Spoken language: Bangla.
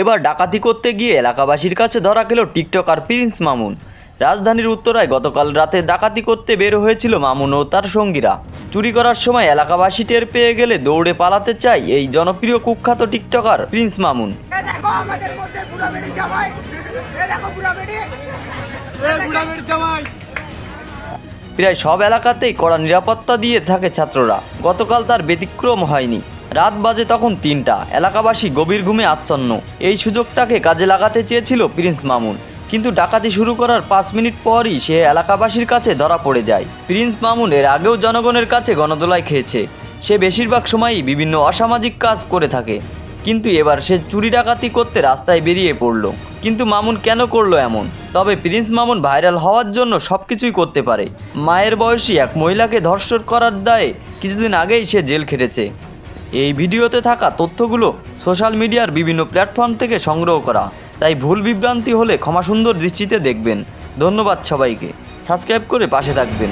এবার ডাকাতি করতে গিয়ে এলাকাবাসীর কাছে ধরা গেল টিকটক আর প্রিন্স মামুন। রাজধানীর উত্তরায় গতকাল রাতে ডাকাতি করতে বের হয়েছিল মামুন ও তার সঙ্গীরা। চুরি করার সময় এলাকাবাসী টের পেয়ে গেলে দৌড়ে পালাতে চাই এই জনপ্রিয় কুখ্যাত টিকটকার প্রিন্স মামুন। আমাদের প্রায় সব এলাকাতেই কড়া নিরাপত্তা দিয়ে থাকে ছাত্ররা। গতকাল তার ব্যতিক্রম হয়নি। রাত বাজে তখন তিনটা। এলাকাবাসী গভীর ঘুমে আচ্ছন্ন। এই সুযোগটাকে কাজে লাগাতে চেয়েছিল প্রিন্স মামুন। কিন্তু ডাকাতি শুরু করার পাঁচ মিনিট পরই সে এলাকাবাসীর কাছে ধরা পড়ে যায়। প্রিন্স মামুন এর আগেও জনগণের কাছে গণদোলায় খেয়েছে। সে বেশিরভাগ সময়ই বিভিন্ন অসামাজিক কাজ করে থাকে। কিন্তু এবার সে চুরি ডাকাতি করতে রাস্তায় বেরিয়ে পড়ল। কিন্তু মামুন কেন করল এমন? তবে প্রিন্স মামুন ভাইরাল হওয়ার জন্য সব কিছুই করতে পারে। মায়ের বয়সী এক মহিলাকে ধর্ষণ করার দায়ে কিছুদিন আগেই সে জেল খেটেছে। এই ভিডিওতে থাকা তথ্যগুলো সোশ্যাল মিডিয়ার বিভিন্ন প্ল্যাটফর্ম থেকে সংগ্রহ করা। তাই ভুল বিভ্রান্তি হলে ক্ষমা সুন্দর দৃষ্টিতে দেখবেন। ধন্যবাদ সবাইকে। সাবস্ক্রাইব করে পাশে থাকবেন।